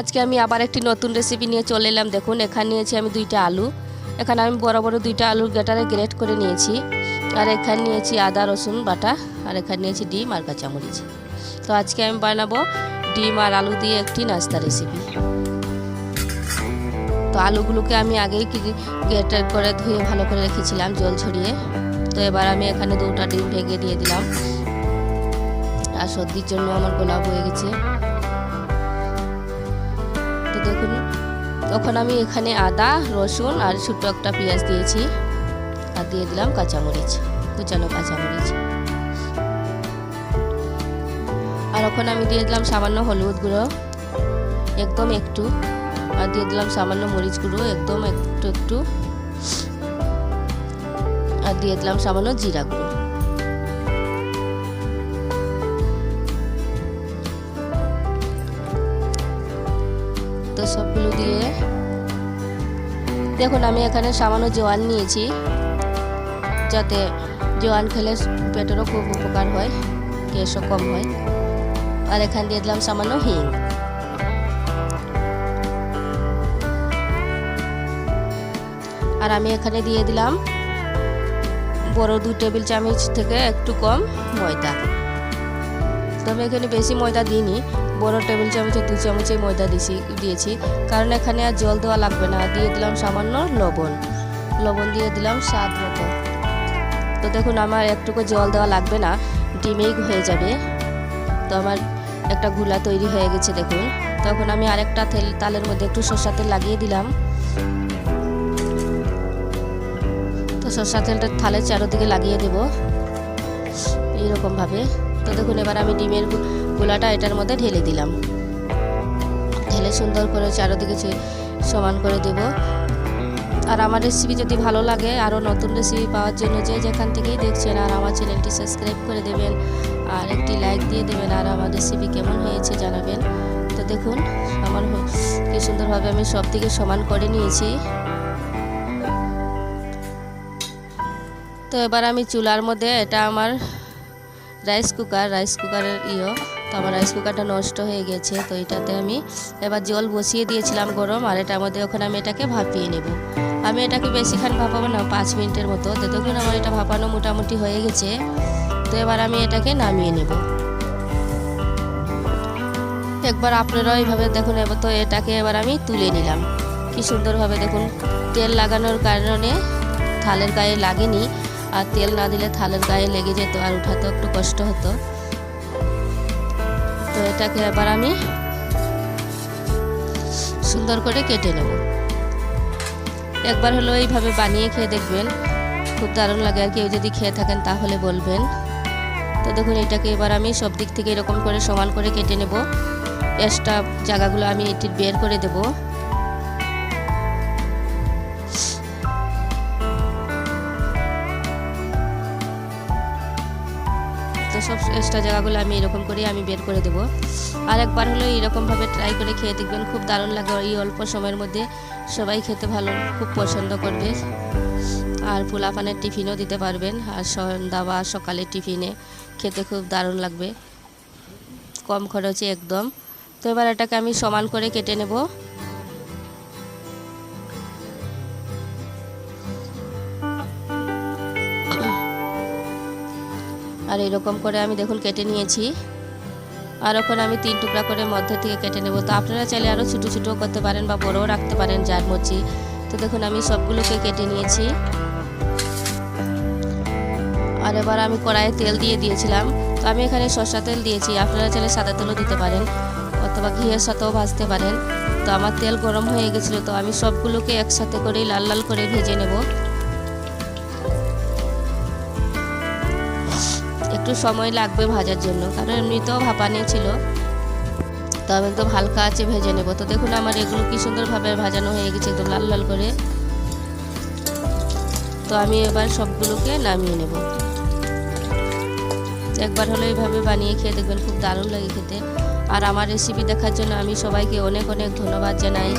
আজকে আমি আবার একটি নতুন রেসিপি নিয়ে চলে এলাম। দেখুন, এখানে নিয়েছি আমি দুইটা আলু। এখানে আমি বড় বড় দুইটা আলুর গ্রেটারে গ্রেট করে নিয়েছি। আর এখানে নিয়েছি আদা, রসুন বাটা। আর এখানে নিয়েছি ডিম আর কাঁচামরিচ। তো আজকে আমি বানাবো ডিম আর আলু দিয়ে একটি নাস্তা রেসিপি তো আলুগুলোকে আমি আগেই গ্রেট করে ধুয়ে ভালো করে রেখেছিলাম জল ছড়িয়ে। তো এবার আমি এখানে দুটা ডিম ভেঙে দিয়ে দিলাম। আর সর্দির জন্য আমার গোলাপ হয়ে গেছে। দেখুন। তখন আমি এখানে আদা, রসুন আর ছোট্ট একটা পেঁয়াজ দিয়েছি আর দিয়ে দিলাম কাঁচামরিচ। কুচানো কাঁচামরিচ। আর ওখানে আমি দিয়ে দিলাম সামান্য হলুদ গুঁড়ো, একদম একটু। আর দিয়ে দিলাম সামান্য মরিচ গুঁড়ো, একদম একটু একটু। আর দিয়ে দিলাম সামান্য জিরা গুঁড়ো। তো সবগুলো দিয়ে। দেখুন, আমি এখানে সামান্য জোয়ান নিয়েছি, যাতে জোয়ান খেলে পেটেরও খুব উপকার হয়, গ্যাসও কম হয়। আর এখানে দিয়ে দিলাম সামান্য হিং। আর আমি এখানে দিয়ে দিলাম বড় দু টেবিল চামচ থেকে একটু কম ময়দা। তো আমি এখানে বেশি ময়দা দিইনি। বড় টেবিল চামচে দু চামচে ময়দা দিয়েছি দিয়েছি। কারণ এখানে আর জল দেওয়া লাগবে না। দিয়ে দিলাম সামান্য লবণ। লবণ দিয়ে দিলাম স্বাদ মতো। তো দেখুন, আমার একটুকু জল দেওয়া লাগবে না। ডিমেই হয়ে যাবে। তো আমার একটা গুলা তৈরি হয়ে গেছে, দেখুন। তখন আমি আরেকটা তেল, তালের মধ্যে একটু সর্ষা তেল লাগিয়ে দিলাম। তো সর্ষা তেলটা থালের চারোদিকে লাগিয়ে দেব। এইরকমভাবে। তো দেখুন এবার আমি ডিমের গোলাটা এটার মধ্যে ঢেলে দিলাম। ঢেলে সুন্দর করে চারোদিকে সমান করে দেব। আর আমার রেসিপি যদি ভালো লাগে, আরও নতুন রেসিপি পাওয়ার জন্য যে যেখান থেকেই দেখছেন, আর আমার চ্যানেলটি সাবস্ক্রাইব করে দেবেন, আর একটি লাইক দিয়ে দেবেন, আর আমার রেসিপি কেমন হয়েছে জানাবেন। তো দেখুন, আমার কি সুন্দরভাবে আমি সব দিকে সমান করে নিয়েছি। তো এবার আমি চুলার মধ্যে এটা আমার রাইস কুকার রাইস কুকারের ইয়ে। তো আমার রাইস কুকারটা নষ্ট হয়ে গেছে, তো এটাতে আমি এবার জল বসিয়ে দিয়েছিলাম গরম, আর এটার মধ্যে ওখানে আমি এটাকে ভাপিয়ে নেব। আমি এটাকে বেশিক্ষণ ভাপাবো না, পাঁচ মিনিটের মতো। তো আমার এটা ভাপানো মোটামুটি হয়ে গেছে। তো এবার আমি এটাকে নামিয়ে নেব। একবার আপনারাও এইভাবে দেখুন, এবার তো এটাকে এবার আমি তুলে নিলাম। কি সুন্দরভাবে দেখুন, তেল লাগানোর কারণে থালের গায়ে লাগেনি। আর তেল না দিলে থালের গায়ে লেগে যেত আর উঠাতে একটু কষ্ট হতো। তো এটাকে এবার আমি সুন্দর করে কেটে নেব। একবার হলো এইভাবে বানিয়ে খেয়ে দেখবেন, খুব দারুণ লাগে। আর কেউ যদি খেয়ে থাকেন তাহলে বলবেন। তো দেখুন, এটাকে এবার আমি সব দিক থেকে এরকম করে সমান করে কেটে নেব। এক্সট্রা জায়গাগুলো আমি এটি বের করে দেবো। সব এক্সট্রা জায়গাগুলো আমি এরকম করে আমি বের করে দেবো। আর একবার হলো এরকমভাবে ট্রাই করে খেয়ে দেখবেন, খুব দারুণ লাগে এই অল্প সময়ের মধ্যে। সবাই খেতে ভালো, খুব পছন্দ করবে। আর পোলাপানের টিফিনও দিতে পারবেন। আর সন্ধ্যা বা সকালে টিফিনে খেতে খুব দারুণ লাগবে। কম খরচে একদম। তো এবার এটাকে আমি সমান করে কেটে নেব। আর এরকম করে আমি দেখুন কেটে নিয়েছি। আর ওখানে আমি তিন টুকরা করে মধ্যে থেকে কেটে নেব। তো আপনারা চাইলে আরও ছোটো ছোটো করতে পারেন বা বড়ও রাখতে পারেন যার মর্জি। তো দেখুন আমি সবগুলোকে কেটে নিয়েছি। আর এবার আমি কড়াইয়ে তেল দিয়ে দিয়েছিলাম। তো আমি এখানে সর্ষা তেল দিয়েছি। আপনারা চাইলে সাদা তেলও দিতে পারেন অথবা ঘিয়ের সাথেও ভাজতে পারেন। তো আমার তেল গরম হয়ে গেছিল, তো আমি সবগুলোকে একসাথে করেই লাল লাল করে ভেজে নেব। একটু সময় লাগবে ভাজার জন্য, কারণ এমনিতেও ভাপানি ছিল। তো আমি একদম হালকা আছে ভেজে নেব। তো দেখুন আমার এগুলো কি সুন্দরভাবে ভাজানো হয়ে গেছে, একদম লাল লাল করে। তো আমি এবার সবগুলোকে নামিয়ে নেব। একবার হলো এইভাবে বানিয়ে খেয়ে দেখবেন খুব দারুণ লাগে খেতে। আর আমার রেসিপি দেখার জন্য আমি সবাইকে অনেক অনেক ধন্যবাদ জানাই।